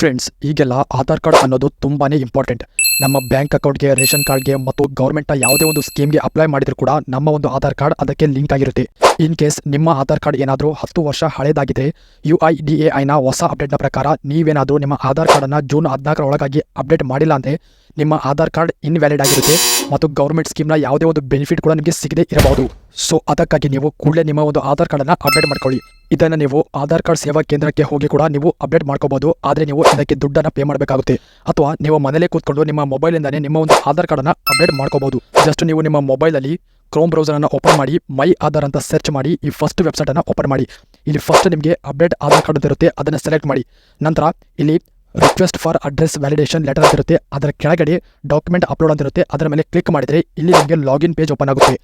Friends ಈಗೆಲ್ಲ Aadhaar card ಅನ್ನೋದು ತುಂಬಾ ಇಂಪಾರ್ಟೆಂಟ್ ನಮ್ಮ ಬ್ಯಾಂಕ್ ಅಕೌಂಟ್ಗೆ, ರೇಷನ್ ಕಾರ್ಡ್ಗೆ ಮತ್ತು ಗೌರ್ಮೆಂಟ್ನ ಯಾವುದೇ ಒಂದು ಸ್ಕೀಮ್ಗೆ ಅಪ್ಲೈ ಮಾಡಿದ್ರು ಕೂಡ ನಮ್ಮ ಒಂದು ಆಧಾರ್ ಕಾರ್ಡ್ ಅದಕ್ಕೆ ಲಿಂಕ್ ಆಗಿರುತ್ತೆ. ಇನ್ ಕೇಸ್ ನಿಮ್ಮ ಆಧಾರ್ ಕಾರ್ಡ್ ಏನಾದರೂ ಹತ್ತು ವರ್ಷ ಹಳೆಯದಾಗಿದೆ ಯು ಐ ಡಿ ಎ ಐನ ಹೊಸ ಅಪ್ಡೇಟ್ನ ಪ್ರಕಾರ ನೀವೇನಾದರೂ ನಿಮ್ಮ ಆಧಾರ್ ಕಾರ್ಡನ್ನು ಜೂನ್ ಹದಿನಾಲ್ಕರ ಒಳಗಾಗಿ ಅಪ್ಡೇಟ್ ಮಾಡಿಲ್ಲ ಅಂದರೆ ನಿಮ್ಮ ಆಧಾರ್ ಕಾರ್ಡ್ ಇನ್ವ್ಯಾಲಿಡ್ ಆಗಿರುತ್ತೆ ಮತ್ತು ಗೌರ್ಮೆಂಟ್ ಸ್ಕೀಮ್ನ ಯಾವುದೇ ಒಂದು ಬೆನಿಫಿಟ್ ಕೂಡ ನಿಮಗೆ ಸಿಗದೇ ಇರಬಹುದು. ಸೊ ಅದಕ್ಕಾಗಿ ನೀವು ಕೂಡಲೇ ನಿಮ್ಮ ಒಂದು ಆಧಾರ್ ಕಾರ್ಡನ್ನು ಅಪ್ಡೇಟ್ ಮಾಡ್ಕೊಳ್ಳಿ. ಇದನ್ನು ನೀವು ಆಧಾರ್ ಕಾರ್ಡ್ ಸೇವಾ ಕೇಂದ್ರಕ್ಕೆ ಹೋಗಿ ಕೂಡ ನೀವು ಅಪ್ಡೇಟ್ ಮಾಡ್ಕೋಬಹುದು ಆದರೆ ನೀವು ಇದಕ್ಕೆ ದುಡ್ಡನ್ನು ಪೇ ಮಾಡಬೇಕಾಗುತ್ತೆ. ಅಥವಾ ನೀವು ಮನೆಯಲ್ಲೇ ಕೂತ್ಕೊಂಡು ನಿಮ್ಮ ಮೊಬೈಲಿಂದಾನೇ ನಿಮ್ಮ ಒಂದು ಆಧಾರ್ ಕಾರ್ಡನ್ನು ಅಪ್ಡೇಟ್ ಮಾಡ್ಕೋಬಹುದು ಜಸ್ಟ್ ನೀವು ನಿಮ್ಮ ಮೊಬೈಲಲ್ಲಿ ಕ್ರೋಮ್ ಬ್ರೌಸರನ್ನು ಓಪನ್ ಮಾಡಿ ಮೈ ಆಧಾರ್ ಅಂತ ಸರ್ಚ್ ಮಾಡಿ, ಈ ಫಸ್ಟ್ ವೆಬ್ಸೈಟನ್ನು ಓಪನ್ ಮಾಡಿ. ಇಲ್ಲಿ ಫಸ್ಟ್ ನಿಮಗೆ ಅಪ್ಡೇಟ್ ಆಧಾರ್ ಕಾರ್ಡ್ ಇರುತ್ತೆ, ಅದನ್ನು ಸೆಲೆಕ್ಟ್ ಮಾಡಿ. ನಂತರ ಇಲ್ಲಿ request for address validation letter ಅಂತ ಇರುತ್ತೆ, ಅದರ ಕೆಳಗಡೆ ಡಾಕ್ಯುಮೆಂಟ್ ಅಪ್ಲೋಡ್ ಅಂತ ಇರುತ್ತೆ, ಅದರ ಮೇಲೆ ಕ್ಲಿಕ್ ಮಾಡಿದರೆ ಇಲ್ಲಿ ನಿಮಗೆ ಲಾಗಿನ್ ಪೇಜ್ ಓಪನ್ ಆಗುತ್ತೆ.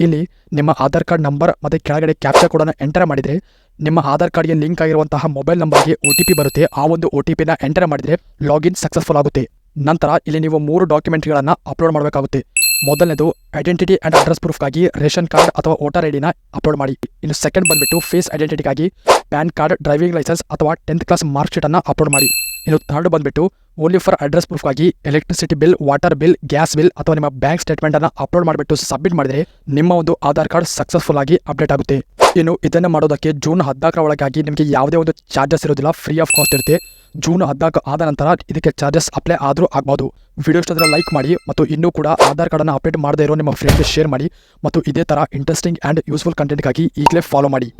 ಇಲ್ಲಿ ನಿಮ್ಮ ಆಧಾರ್ ಕಾರ್ಡ್ ನಂಬರ್ ಮತ್ತು ಕೆಳಗಡೆ ಕ್ಯಾಪ್ಚರ್ ಕೋಡನ್ನು ಎಂಟರ್ ಮಾಡಿದರೆ ನಿಮ್ಮ ಆಧಾರ್ ಕಾರ್ಡ್ಗೆ ಲಿಂಕ್ ಆಗಿರುವಂತಹ ಮೊಬೈಲ್ ನಂಬರ್ಗೆ ಒ ಟಿ ಪಿ ಬರುತ್ತೆ. ಆ ಒಂದು ಒ ಟಿ ಪಿನ ಎಂಟರ್ ಮಾಡಿದರೆ ಲಾಗಿನ್ ಸಕ್ಸಸ್ಫುಲ್ ಆಗುತ್ತೆ. ನಂತರ ಇಲ್ಲಿ ನೀವು ಮೂರು ಡಾಕ್ಯುಮೆಂಟ್ಗಳನ್ನು ಅಪ್ಲೋಡ್ ಮಾಡಬೇಕಾಗುತ್ತೆ. ಮೊದಲನೇದು ಐಡೆಂಟಿಟಿ ಆ್ಯಂಡ್ ಅಡ್ರೆಸ್ ಪ್ರೂಫ್ಗಾಗಿ ರೇಷನ್ ಕಾರ್ಡ್ ಅಥವಾ ವೋಟರ್ ಐಡಿನ ಅಪ್ಲೋಡ್ ಮಾಡಿ. ಇನ್ನು ಸೆಕೆಂಡ್ ಬಂದುಬಿಟ್ಟು ಫೇಸ್ ಐಡೆಂಟಿಟಿಗಾಗಿ ಪ್ಯಾನ್ ಕಾರ್ಡ್ ಡ್ರೈವಿಂಗ್ ಲೈಸೆನ್ಸ್ ಅಥವಾ ಟೆಂತ್ ಕ್ಲಾಸ್ ಮಾರ್ಕ್ ಶೀಟನ್ನು ಅಪ್ಲೋಡ್ ಮಾಡಿ. ಇನ್ನು ಥರ್ಡ್ ಬಂದುಬಿಟ್ಟು only for address ಪ್ರೂಫ್ಗಾಗಿ electricity bill water bill gas bill ಅಥವಾ ನಿಮ್ಮ ಬ್ಯಾಂಕ್ ಸ್ಟೇಟ್ಮೆಂಟನ್ನು ಅಪ್ಲೋಡ್ ಮಾಡಿಬಿಟ್ಟು ಸಬ್ಮಿಟ್ ಮಾಡಿದರೆ ನಿಮ್ಮ ಒಂದು ಆಧಾರ್ ಕಾರ್ಡ್ ಸಕ್ಸಸ್ಫುಲ್ ಆಗಿ ಅಪ್ಡೇಟ್ ಆಗುತ್ತೆ. ಇನ್ನು ಇದನ್ನು ಮಾಡೋದಕ್ಕೆ ಜೂನ್ ಹದಿನಾಲ್ಕರ ಒಳಗಾಗಿ ನಿಮಗೆ ಯಾವುದೇ ಒಂದು ಚಾರ್ಜಸ್ ಇರೋದಿಲ್ಲ ಫ್ರೀ ಆಫ್ ಕಾಸ್ಟ್ ಇರುತ್ತೆ. ಜೂನ್ ಹದಿನಾಲ್ಕು ಆದ ನಂತರ ಇದಕ್ಕೆ ಚಾರ್ಜಸ್ ಅಪ್ಲೈ ಆದರೂ ಆಗ್ಬೋದು. ವಿಡಿಯೋ ಇಷ್ಟದ್ರೆ ಲೈಕ್ ಮಾಡಿ ಮತ್ತು ಇನ್ನೂ ಕೂಡ ಆಧಾರ್ ಕಾರ್ಡನ್ನು ಅಪ್ಡೇಟ್ ಮಾಡದೇ ಇರೋ ನಿಮ್ಮ ಫ್ರೆಂಡ್ಗೆ ಶೇರ್ ಮಾಡಿ ಮತ್ತು ಇದೇ ಥರ ಇಂಟ್ರೆಸ್ಟಿಂಗ್ ಆ್ಯಂಡ್ ಯೂಸ್ಫುಲ್ ಕಂಟೆಂಟ್ಗಾಗಿ ಈಗಲೇ ಫಾಲೋ ಮಾಡಿ.